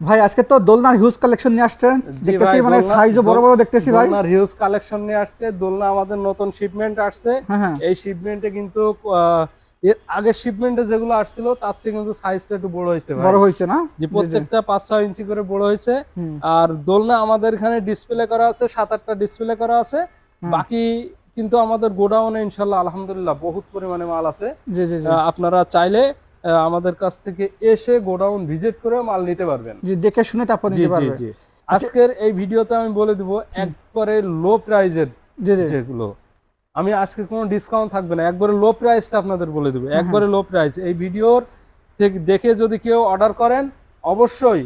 ভাই আজকে তো দোলনার হিউজ কালেকশন নিয়ে আসছেন। দেখতেছি মানে সাইজও বড় বড় দেখতেছি ভাই। দোলনার হিউজ কালেকশন নিয়ে আসছে। দোলনা আমাদের নতুন শিপমেন্ট আসছে। হ্যাঁ হ্যাঁ। এই শিপমেন্টে কিন্তু এর আগের শিপমেন্টে যেগুলো আসছিল তার চেয়ে কিন্তু সাইজটা একটু বড় হয়েছে ভাই। বড় হয়েছে না? যে প্রত্যেকটা পাঁচ ছয় ইঞ্চি করে বড় হয়েছে। আর দোলনা আমাদের এখানে ডিসপ্লে করা আছে সাত আটটা ডিসপ্লে করা আছে। বাকি কিন্তু আমাদের গোডাউনে ইনশাল্লাহ আলহামদুলিল্লাহ বহুত পরিমাণে মাল আছে। জি জি জি। আপনারা চাইলে আমাদের কাছ থেকে এসে গোডাউন ভিজিট করে মাল নিতে পারবেন। দেখে শুনে তারপর নিতে জি পারবে। জি। আজকের এই ভিডিওতে আমি বলে দিব একবারে লো প্রাইজের যেগুলো। আমি আজকে কোনো ডিসকাউন্ট থাকবে না একবারে লো প্রাইসটা আপনাদের বলে দেবো একবারে লো প্রাইস এই ভিডিওর থেকে দেখে যদি কেউ অর্ডার করেন অবশ্যই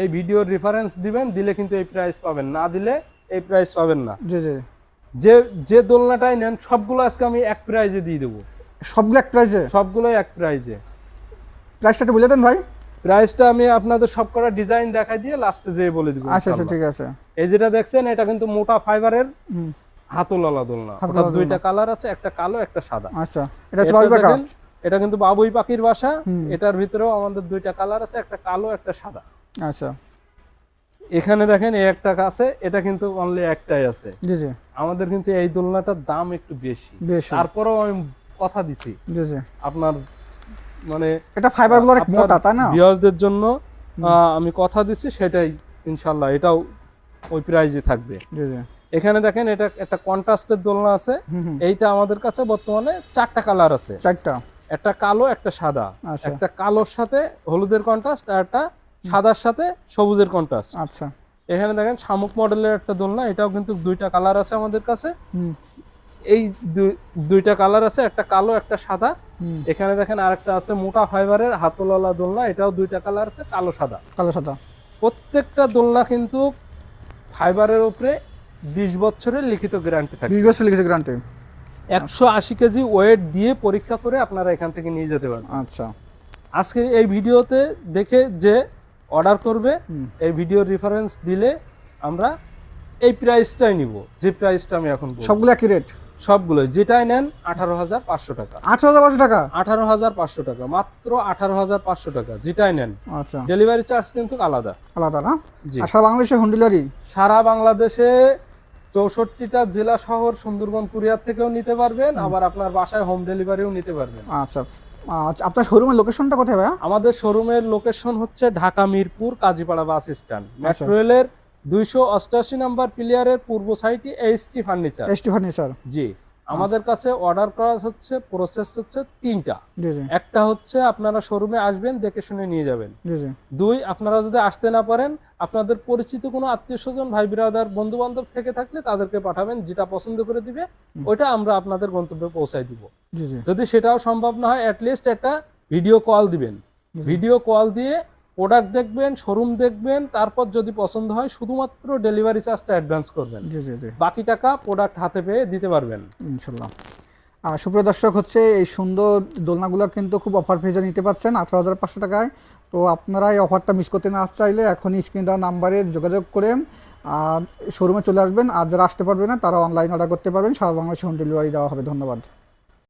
এই ভিডিওর রেফারেন্স দিবেন দিলে কিন্তু এই প্রাইস পাবেন না দিলে এই প্রাইস পাবেন না। যে যে দোলনাটাই নেন সবগুলো আজকে আমি এক প্রাইজে দিয়ে দেবো। সবগুলো এক প্রাইসে সবগুলোই এক প্রাইজে প্রাইসটা একটু বলে দেন ভাই। প্রাইসটা আমি আপনাদের সবকটা ডিজাইন দেখাই দিয়ে লাস্টে যেয়ে বলে দিব আচ্ছা আচ্ছা ঠিক আছে। এই যেটা দেখছেন এটা কিন্তু মোটা ফাইবারের হাতলালা দোলনা। ওটার দুইটা কালার আছে একটা কালো একটা সাদা। আচ্ছা এটা হচ্ছে এটা বাবু এটা কিন্তু বাবুই পাখির বাসা। এটার ভিতরেও আমাদের দুইটা কালার আছে একটা কালো একটা সাদা। আচ্ছা। এখানে দেখেন এই একটা আছে এটা কিন্তু অনলি একটাই আছে। জি জি। আমাদের কিন্তু এই দোলনাটার দাম একটু বেশি। বেশ। তারপরেও আমি কথা দিছি। জি জি। আপনার মানে এটা ফাইবারগুলো অনেক মোটা তাই না? ভিউয়ার্সদের জন্য আমি কথা দিচ্ছি সেটাই ইনশাআল্লাহ এটাও ওই প্রাইজে থাকবে। জি জি। এখানে দেখেন এটা একটা কন্ট্রাস্টের দোলনা আছে। এইটা আমাদের কাছে বর্তমানে চারটা কালার আছে। চারটা। একটা কালো একটা সাদা। আচ্ছা। একটা কালোর সাথে হলুদের কন্ট্রাস্ট আর একটা সাদার সাথে সবুজের কন্ট্রাস্ট আচ্ছা। এখানে দেখেন শামুক মডেলের একটা দোলনা এটাও কিন্তু দুইটা কালার আছে আমাদের কাছে। এই দুই- দুইটা কালার আছে একটা কালো একটা সাদা। এখানে দেখেন আরেকটা আছে মোটা ফাইবারের হাতলওয়ালা দোলনা এটাও দুইটা কালার আছে কালো সাদা। কালো সাদা। প্রত্যেকটা দোলনা কিন্তু ফাইবারের উপরে বিশ বছরের লিখিত গ্যারান্টি থাকে বিশ বছর লিখিত গ্রান্টে একশো আশি কেজি ওয়েট দিয়ে পরীক্ষা করে আপনারা এখান থেকে নিয়ে যেতে পারেন আচ্ছা। আজকে এই ভিডিওতে দেখে যে অর্ডার করবে এই ভিডিওর রেফারেন্স দিলে আমরা এই প্রাইসটাই নিব যে প্রাইসটা আমি এখন। সবগুলো একই রেট সবগুলো যেটাই নেন আঠারো হাজার পাঁচশো টাকা। আঠারো হাজার পাঁচশো টাকা? আঠারো হাজার পাঁচশো টাকা মাত্র আঠারো হাজার পাঁচশো টাকা যেটাই নেন। আচ্ছা। ডেলিভারি চার্জ কিন্তু আলাদা। আলাদা না? জি। সারা বাংলাদেশে হোম ডেলিভারি? সারা বাংলাদেশে চৌষট্টিটা জেলা শহর সুন্দরবন কুরিয়ার থেকেও নিতে পারবেন আবার আপনার বাসায় হোম ডেলিভারিও নিতে পারবেন। আচ্ছা। আচ্ছা আপনার শোরুমের লোকেশনটা কোথায় ভাইয়া? আমাদের শোরুমের লোকেশন হচ্ছে ঢাকা মিরপুর কাজীপাড়া বাস স্ট্যান্ড। আচ্ছা। মেট্রো রেলের দুইশো অষ্টাশি নাম্বার প্লেয়ারের পূর্ব সাইটে এইচটি ফার্নিচার। ST furniture. জি আমাদের কাছে অর্ডার করা হচ্ছে প্রসেস হচ্ছে তিনটা। একটা হচ্ছে আপনারা শোরুমে আসবেন দেখে শুনে নিয়ে যাবেন। দুই আপনারা যদি আসতে না পারেন আপনাদের পরিচিত কোনো আত্মীয় স্বজন ভাই বিরাদার বন্ধু বান্ধব থেকে থাকলে তাদেরকে পাঠাবেন যেটা পছন্দ করে দিবে ওইটা আমরা আপনাদের গন্তব্যে পৌঁছায় দিব। যদি সেটাও সম্ভব না হয় অ্যাটলিস্ট একটা ভিডিও কল দিবেন। ভিডিও কল দিয়ে প্রোডাক্ট দেখবেন শোরুম দেখবেন তারপর যদি পছন্দ হয় শুধুমাত্র ডেলিভারি চার্জটা অ্যাডভান্স করবেন। জি জি জি। বাকি টাকা প্রোডাক্ট হাতে পেয়ে দিতে পারবেন। ইনশাল্লাহ। আর সুপ্রিয় দর্শক হচ্ছে এই সুন্দর দোলনাগুলো কিন্তু খুব অফার পেজে নিতে পারছেন আঠারো হাজার পাঁচশো টাকায়। তো আপনারা এই অফারটা মিস করতে না চাইলে এখনই স্ক্রিন দেওয়া নাম্বারে যোগাযোগ করে শোরুমে চলে আসবেন। আর যারা আসতে পারবে না তারা অনলাইন অর্ডার করতে পারবেন। সারা বাংলাদেশে হোম ডেলিভারি দেওয়া হবে। ধন্যবাদ।